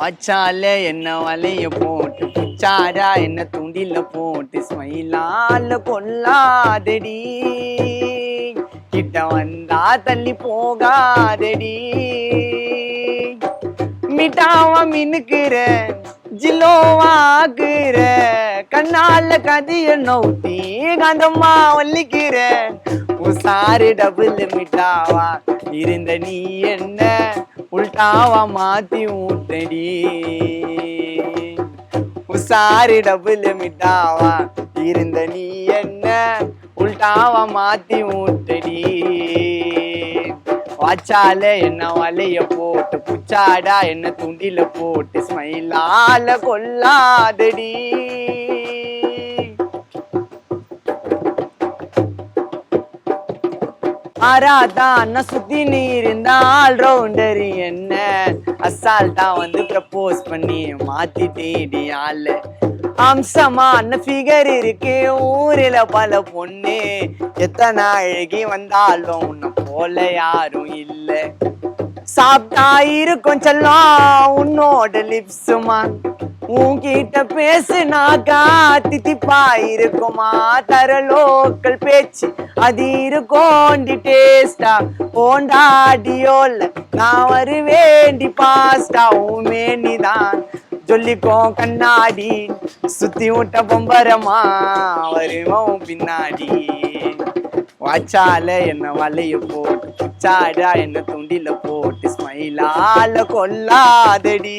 வச்சால என்ன வலைய போட்டு சாரா என்ன துண்டில போட்டு ஸ்மைலால கொல்லாதடி கிட்ட வந்தா தள்ளி போகாதடி. மிட்டாவ மினுக்குற ஜில்லோவாக்குற கண்ணால கதிய நோத்தி கந்தம்மா வள்ளிக்கிற. உசாரு டபுள் மிட்டாவா இருந்த நீ என்ன உள்டாவா மாத்தி ஊட்டடி உசாரி டபுள் மிட்டாவா இருந்த நீ என்ன? உள்டாவா மாத்தி ஊட்டடி வாச்சால என்ன வலைய போட்டு புச்சாடா என்ன துண்டில போட்டு ஸ்மைலால கொல்லாதடி ஆராதா அண்ணன் சுத்தி நீ இருந்தா ஆல் ரவுண்டர் என்ன அசால்ட்டா வந்து ப்ரப்போஸ் பண்ணி மாத்திட்டேடி ஆள. அம்சமா அண்ணன் ஃபிகர் இருக்கு ஊரில் பல பொண்ணு. எத்தனை அழகி வந்தாலும் உன்னை போல யாரும் இல்லை. சாப்பிட்டா இருக்கும் செல்லம் உன்னோட லிப்ஸுமா உன்கிட்ட பேசுனாக்கா தித்திப்பா இருக்குமா தர லோக்கல் பேச்சு அது இருக்கோண்டி டேஸ்டா? போண்டாடியோல நான் வருவேண்டி பாஸ்டா? உமே நீதான். சொல்லிக்கோ கண்ணாடி சுத்தி விட்ட பொம்பரமா? வருவோம் பின்னாடி. வாச்சால என்ன வலைய போட்டு சாடா என்ன துண்டில போட்டு ஸ்மைலால கொல்லாதடி